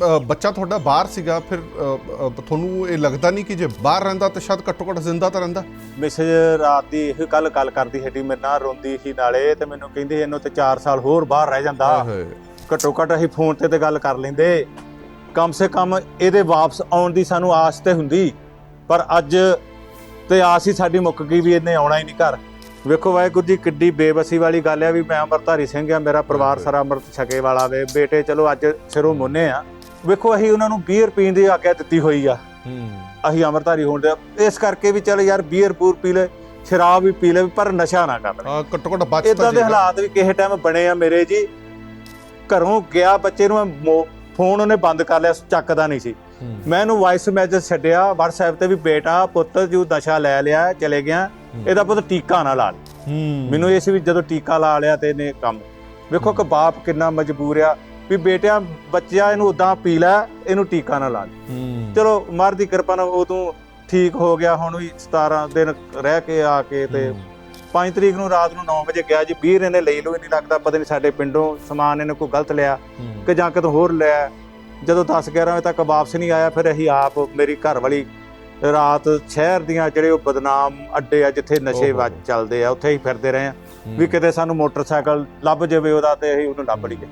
ਬੱਚਾ ਤੁਹਾਡਾ ਬਾਹਰ ਸੀਗਾ ਫਿਰ ਤੁਹਾਨੂੰ ਇਹ ਲੱਗਦਾ ਨਹੀਂ ਕਿ ਜੇ ਬਾਹਰ ਰਹਿੰਦਾ ਤਾਂ ਸ਼ਾਇਦ ਘੱਟੋ ਘੱਟ ਜ਼ਿੰਦਾ ਤਾਂ ਰਹਿੰਦਾ? ਮੈਸੇਜ ਰਾਤ ਦੀ ਇਹ ਗੱਲ ਗੱਲ ਕਰਦੀ ਹੱਡੀ ਮੇਰੇ ਨਾਲ ਰੋਂਦੀ ਸੀ ਨਾਲੇ ਤੇ ਮੈਨੂੰ ਕਹਿੰਦੀ ਇਹਨੂੰ ਤੇ 4 ਸਾਲ ਹੋਰ ਬਾਹਰ ਰਹਿ ਜਾਂਦਾ। ਘੱਟੋ ਘੱਟ ਅਸੀਂ ਫੋਨ ਤੇ ਤੇ ਗੱਲ ਕਰ ਲੈਂਦੇ। ਕਮ ਸੇ ਕਮ ਇਹਦੇ ਵਾਪਸ ਆਉਣ ਦੀ ਸਾਨੂੰ ਆਸ ਤੇ ਹੁੰਦੀ। ਪਰ ਅੱਜ ਤੇ ਆਸ ਹੀ ਸਾਡੀ ਮੁੱਕ ਗਈ ਵੀ ਇਹਨੇ ਆਉਣਾ ਹੀ ਨਹੀਂ ਘਰ। ਵੇਖੋ ਵਾਹਿਗੁਰੂ ਜੀ ਕਿੱਡੀ ਬੇਬਸੀ ਵਾਲੀ ਗੱਲ ਆ ਵੀ ਮੈਂ ਅੰਮ੍ਰਿਤਧਾਰੀ ਸਿੰਘ ਆ ਮੇਰਾ ਪਰਿਵਾਰ ਸਾਰਾ ਅੰਮ੍ਰਿਤ ਛਕੇ ਵਾਲਾ ਵੇ। ਬੇਟੇ ਚਲੋ ਅੱਜ ਸਿਰੋਂ ਮੁੰਨੇ ਆ। ਵੇਖੋ ਅਸੀਂ ਉਹਨਾਂ ਨੂੰ ਬੀਅਰ ਪੀਣ ਦੀ ਆਗਿਆ ਦਿੱਤੀ ਹੋਈ ਆ। ਹੂੰ। ਅਸੀਂ ਅੰਮ੍ਰਿਤਧਾਰੀ ਹੋਣ ਦੇ ਇਸ ਕਰਕੇ ਵੀ ਚੱਲ ਯਾਰ ਬੀਅਰ ਪੂਰ ਪੀ ਲੈ ਸ਼ਰਾਬ ਵੀ ਪੀ ਲੈ ਪਰ ਨਸ਼ਾ ਨਾ ਕਰ ਲੈ। ਆ ਘੱਟੋ ਘੱਟ ਇਦਾਂ ਦੇ ਹਾਲਾਤ ਵੀ ਕਿਸੇ ਟਾਈਮ ਬਣੇ ਆ ਮੇਰੇ ਜੀ। ਘਰੋਂ ਗਿਆ ਬੱਚੇ ਨੂੰ ਮੈਂ ਫੋਨ ਉਹਨੇ ਬੰਦ ਕਰ ਲਿਆ ਚੱਕਦਾ ਨਹੀਂ ਸੀ। ਮੈਂ ਇਹਨੂੰ ਵਾਇਸ ਮੈਸੇਜ ਛੱਡਿਆ WhatsApp ਤੇ ਵੀ ਬੇਟਾ ਪੁੱਤ ਜੂ ਨਸ਼ਾ ਲੈ ਲਿਆ ਚਲੇ ਗਿਆ। ਇਹਦਾ ਪੁੱਤ ਟੀਕਾ ਨਾ ਲਾ ਲੈ। ਹੂੰ। ਮੈਨੂੰ ਇਹ ਸੀ ਵੀ ਜਦੋਂ ਟੀਕਾ ਲਾ ਲਿਆ ਤੇ ਇਹਨੇ ਕੰਮ। ਵੇਖੋ ਕਿ ਬਾਪ ਕਿੰਨਾ ਮਜਬੂਰ ਆ। ਵੀ ਬੇਟਿਆ ਬੱਚਿਆ ਇਹਨੂੰ ਉਦਾਂ ਪੀ ਲੈ ਇਹਨੂੰ ਟੀਕਾ ਨਾ ਲਾ। ਹੂੰ। ਚਲੋ ਮਰ ਦੀ ਕਿਰਪਾ ਨਾਲ ਉਦੋਂ ਠੀਕ ਹੋ ਗਿਆ ਹੁਣ ਵੀ 17 ਦਿਨ ਰਹਿ ਕੇ ਆ ਕੇ ਤੇ 5 ਤਰੀਕ ਨੂੰ ਰਾਤ ਨੂੰ 9 ਵਜੇ ਗਿਆ ਜੀ ਵੀਰ ਇਹਨੇ ਲਈ ਲੂ ਨਹੀਂ ਲੱਗਦਾ ਪਤਾ ਨਹੀਂ ਸਾਡੇ ਪਿੰਡੋਂ ਸਮਾਨ ਇਹਨੇ ਕੋਈ ਗਲਤ ਲਿਆ ਕਿ ਜਾਂ ਕਿਤੋਂ ਹੋਰ ਲਿਆ ਜਦੋਂ 10 11 ਵਜੇ ਤੱਕ ਵਾਪਸ ਨਹੀਂ ਆਇਆ ਫਿਰ ਅਸੀਂ ਆਪ ਮੇਰੀ ਘਰ ਵਾਲੀ ਰਾਤ ਸ਼ਹਿਰ ਦੀਆਂ ਜਿਹੜੇ ਉਹ ਬਦਨਾਮ ਅੱਡੇ ਆ ਜਿੱਥੇ ਨਸ਼ੇ। ਵੱਜ ਚੱਲਦੇ ਆ ਉੱਥੇ ਹੀ ਫਿਰਦੇ ਰਹੇ ਆ। ਵੀ ਕਿਤੇ ਸਾਨੂੰ ਮੋਟਰਸਾਈਕਲ ਲੱਭ ਜਾਵੇ ਉਹਦਾ ਤੇ ਅਸੀਂ ਉਹਨੂੰ ਲੱਭ ਲਈਏ।